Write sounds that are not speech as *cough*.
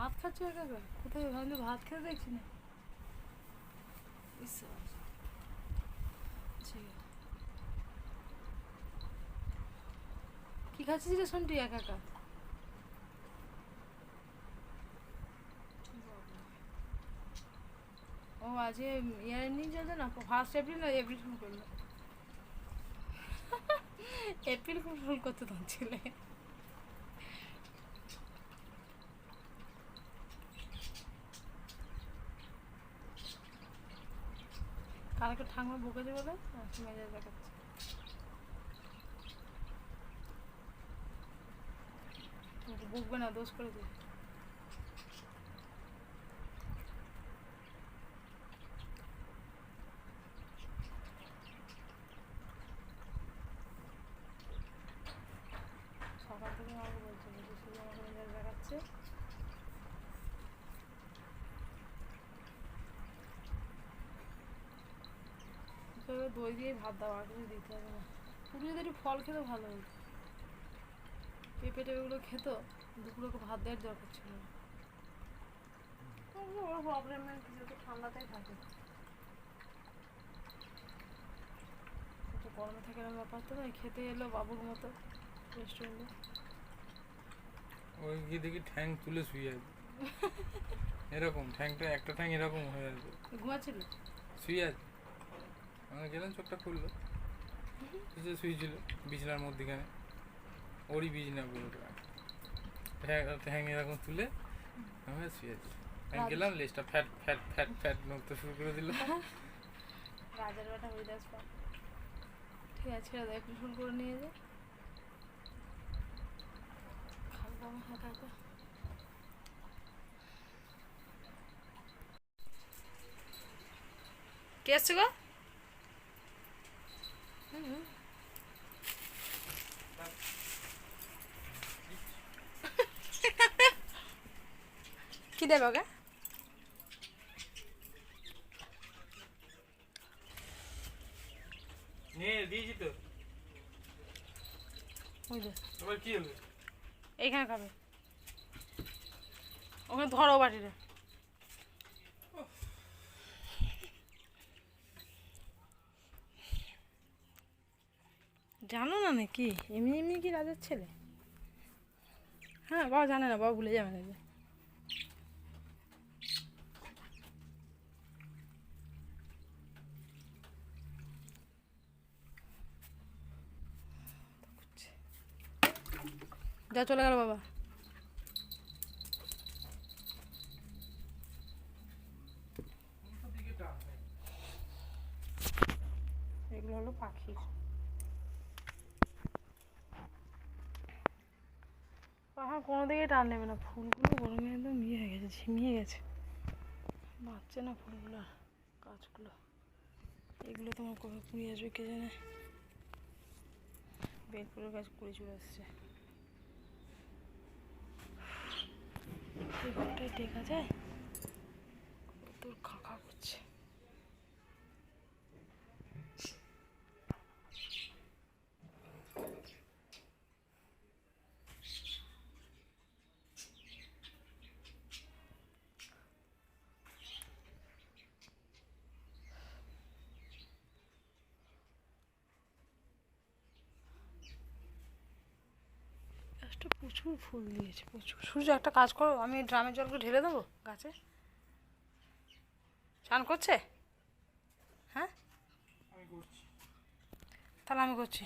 ভাত খাচ্ছ একা কোথায়? ভাবলে ভাত খেতে দেখছি না। কি খাচ্ছিস রে শোন তুই একা একা? ও আজকে ইয়ার নিয়ে চলছে না? ফার্স্ট এপ্রিল না এপ্রিল ফুল করল? এপ্রিল ফুল করতে তখন ছেলে। কালকে ঠাকুমা বকেছে বলে মেজাজ দেখাচ্ছে। বকবে না দোষ করে সকাল তো দই দিয়ে ভাত দাও আর কিছু দিতে হবে না। তুমি যদি একটু ফল খেতে ভালো হতো পেঁপে টেপেগুলো খেত দুপুরে ভাত দেওয়ার দরকার ছিল ওর প্রবলেম নেই কিছু তো ঠান্ডাতেই থাকে। গরমে থাকে না ব্যাপার তো নয় খেতে এলো বাবুর মতো রেস্টুরেন্টে ওই গিয়ে দেখি ঠ্যাং তুলে শুয়ে আছে। *laughs* এরকম ঠ্যাংটা একটা ঠ্যাং এরকম হয়ে আছে। ঘুমাচ্ছিল শুয়ে আছে। গেলাম চোখটা খুললো। সে শুয়েছিল বিছানার মধ্যেখানে। ওরই বিছনা পুরোটা ঠ্যাং এরকম তুলে আমি শুয়ে আছি। আমি গেলাম লেজটা ফ্যাট ফ্যাট ফ্যাট ফ্যাট নড়তে শুরু করে দিল। রাজার বেটা হরিদাস পাল ঠিক আছে ছেড়ে দেয় ফুল করে নিয়ে যা। খাব কে আসছে গো। *laughs* কি দেবে হলো এইখানে খাবে। ওখানে ধরো বাটিটা জানো না নাকি? এমনি এমনি কি রাজার ছেলে? হ্যাঁ বাবা জানে না, বাবা ভুলে যাবে না যা, চলে গেল বাবা। এগুলো হলো পাখির। পাখা কোনো দিকে টান নেবে না। ফুলগুলো গরমে একদম ইয়ে হয়ে গেছে, ঝিমিয়ে গেছে। বাঁচছে না ফুলগুলো, গাছগুলো। এগুলো তোমার কবে কুড়ি আসবে কে জানে? বেলপুরের গাছ কুড়ি চলে আসছে। দেখা যায়? তোর খাকা করছে। গাছটা প্রচুর ফুল দিয়েছে, প্রচুর। সূর্য, একটা কাজ করো, আমি ড্রামের জলগুলো ঢেলে দেবো গাছে? চান করছে? হ্যাঁ? তাহলে আমি করছি।